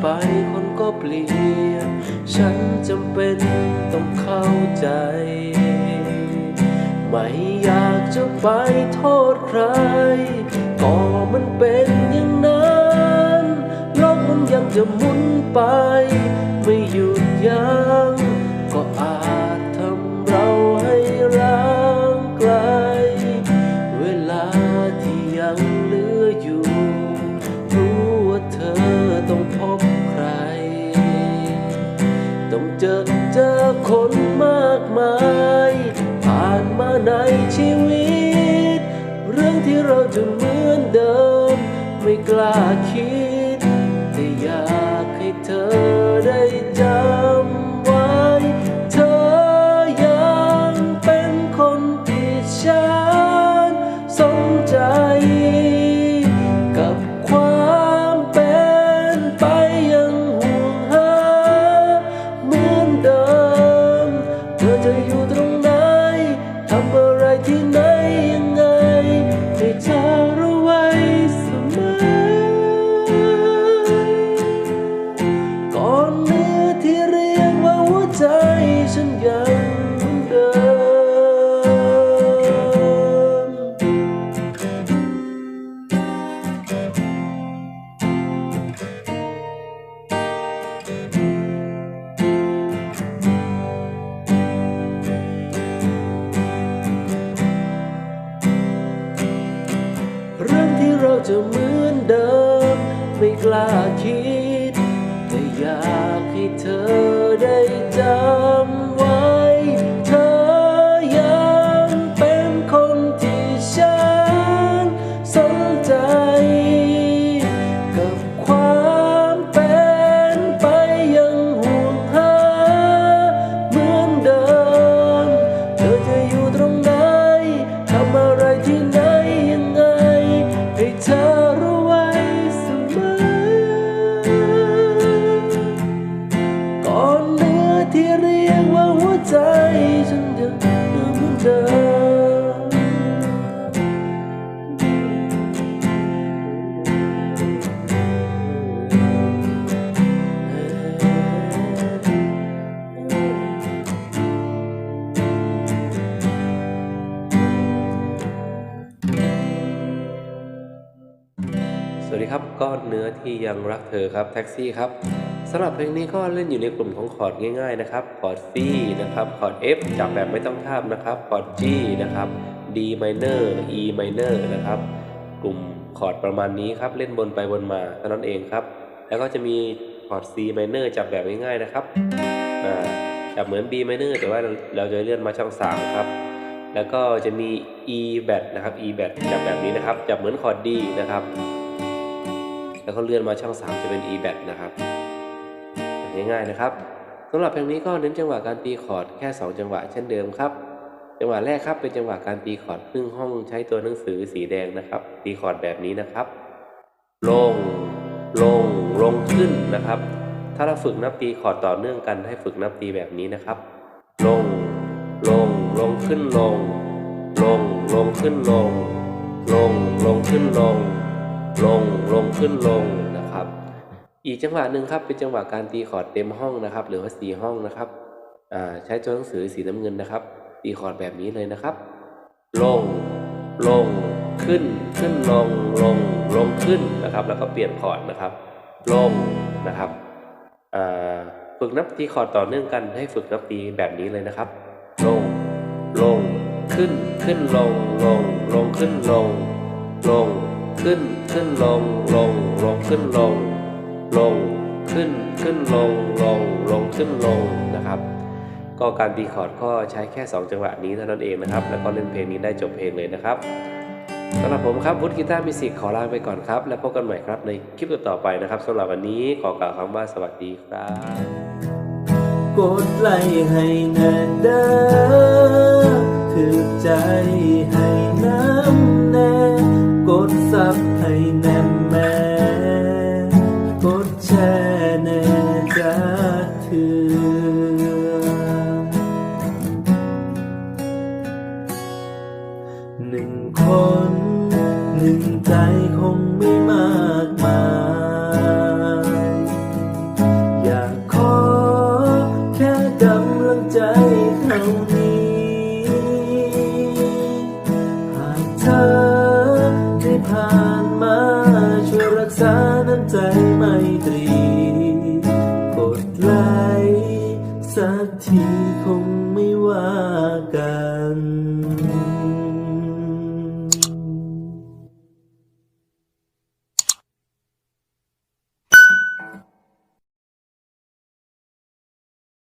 ไปคนก็เปลี่ยน ฉันจำเป็นต้องเข้าใจ ไม่อยากจะไปโทษใคร ก็มันเป็นอย่างนั้นโลกมันยังจะหมุนไป ไม่หยุดยั้ง จะเหมือนเดิม ไม่กล้าคิด จำไว้ เธอยังเป็นคนที่ฉันสนใจ กับความเป็นไปยังห่วงหาเหมือนเดิม เธอจะอยู่ตรงไหนทำอะไรที่ไหนยังไงให้เธอ ครับก้อนเนื้อที่ยังรักเธอครับแท็กซี่ครับสำหรับเพลงนี้ก็เล่นอยู่ในกลุ่มของคอร์ดง่ายๆนะครับคอร์ด C นะครับคอร์ด F จับแบบไม่ต้องทาบนะครับคอร์ด G นะครับ D minor E minor นะครับ กลุ่มคอร์ดประมาณนี้ครับเล่นบนไปบนมาเท่านั้นเองครับ แล้วก็จะมีคอร์ด C minor จับแบบง่ายๆนะครับอ่าจับเหมือน B minor แต่ว่าเราเราจะเลื่อนมาช่อง 3 ครับ แล้วก็จะมี E bat นะครับ E bat จับแบบนี้นะครับจับเหมือนคอร์ด D นะครับ แล้วก็เลื่อนมาช่อง 3 จะเป็น E bat นะครับง่ายๆนะครับสำหรับเพลงนี้ก็เน้นจังหวะการตีคอร์ดแค่ 2 จังหวะเช่นเดิมครับ จังหวะแรกครับเป็นจังหวะการตีคอร์ดครึ่งห้องใช้ตัวหนังสือสีแดงนะครับ ตีคอร์ดแบบนี้นะครับ ลง ลง ลงขึ้นนะครับ ถ้าเราฝึกนับตีคอร์ดต่อเนื่องกันให้ฝึกนับตีแบบนี้นะครับ ลง ลง ลงขึ้นลง ลง ลงขึ้นลง ลง ลงขึ้นลง ลงลงขึ้นลงนะครับ อีกจังหวะหนึ่งครับเป็นจังหวะการตีคอร์ดเต็มห้องนะครับ หรือว่าสีห้องนะครับใช้ตัวหนังสือสีน้ำเงินนะครับ ตีคอร์ดแบบนี้เลยนะครับ ลงลงขึ้นขึ้นลงลงลงขึ้นนะครับ แล้วก็เปลี่ยนคอร์ดนะครับ ลงนะครับฝึกนับตีคอร์ดต่อเนื่องกันให้ฝึกนับตีแบบนี้เลยนะครับ ลงลงขึ้นขึ้นลงลงลงขึ้นลงลง ขึ้นขึ้นลงลงลงขึ้นลงลงขึ้นขึ้นลงลงลงขึ้นลงนะครับ ก็การตีคอร์ดก็ใช้แค่ 2 จังหวะนี้เท่านั้นเองนะครับ แล้วก็เล่นเพลงนี้ได้จบเพลงเลยนะครับสำหรับผมครับวุฒิกีตาร์มิสิกขอลาไปก่อนครับ แล้วพบกันใหม่ครับในคลิปต่อไปนะครับสำหรับวันนี้ขอกล่าวคำว่าสวัสดีครับกดไลค์ให้แน่เด้อถือใจให้ สับให้แน่น